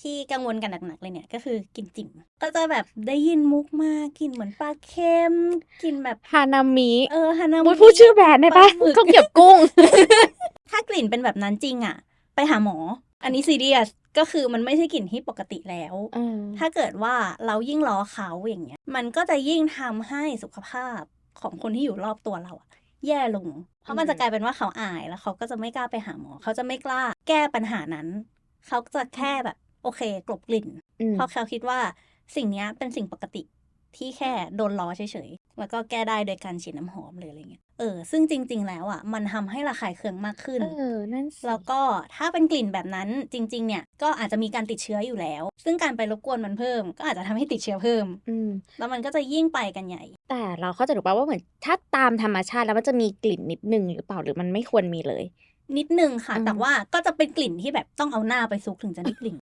ที่กังวลกันหนักๆเลยเนี่ยก็คือกลิ่นจิ่มก็จะแบบได้ยินมุกมากกลิ่นเหมือนปลาเค็มกลิ่นแบบฮานามิเออฮานามุดมิพูดชื่อแบรนด์ได้ปะปลาหมึกข้าวเกรียบกุ้ง ถ้ากลิ่นเป็นแบบนั้นจริงอะ ไปหาหมอ อันนี้ซีเรียสก็คือมันไม่ใช่กลิ่นที่ปกติแล้ว ถ้าเกิดว่าเรายิ่งล้อเขาอย่างเงี้ย มันก็จะยิ่งทำให้สุขภาพของคนที่อยู่รอบตัวเราอะแย่ลง เพราะมันจะกลายเป็นว่าเขาอายแล้วเขาก็จะไม่กล้าไปหาหมอ เขาจะไม่กล้าแก้ปัญหานั้น เขาจะแค่แบบ โอเค กลบกลิ่นอืมเพราะเขาคิดว่าสิ่งเนี้ยเป็นสิ่งปกติที่แค่โดนล้อเฉยๆ แล้วก็แก้ได้โดยการฉีดน้ำหอมเลยอะไรเงี้ย เออ ซึ่งจริง ๆ แล้วอะ มันทำให้ระคายเคืองมากขึ้น เออ นั่นสิแล้วก็ถ้าเป็นกลิ่นแบบนั้นจริง ๆ เนี่ย ก็อาจจะมีการติดเชื้ออยู่แล้ว ซึ่งการไปรบกวนมันเพิ่ม ก็อาจจะทำให้ติดเชื้อเพิ่ม อืม แล้วมันก็จะยิ่งไปกันใหญ่ แต่เราเข้าใจถูกป่าว่าเหมือนถ้าตามธรรมชาติแล้วมันจะมีกลิ่นนิดนึงหรือเปล่า หรือมันไม่ควรมีเลย นิดนึงค่ะอืมแต่ว่าก็จะเป็นกลิ่นที่แบบต้องเอาหน้าไปซุกถึงจะได้กลิ่น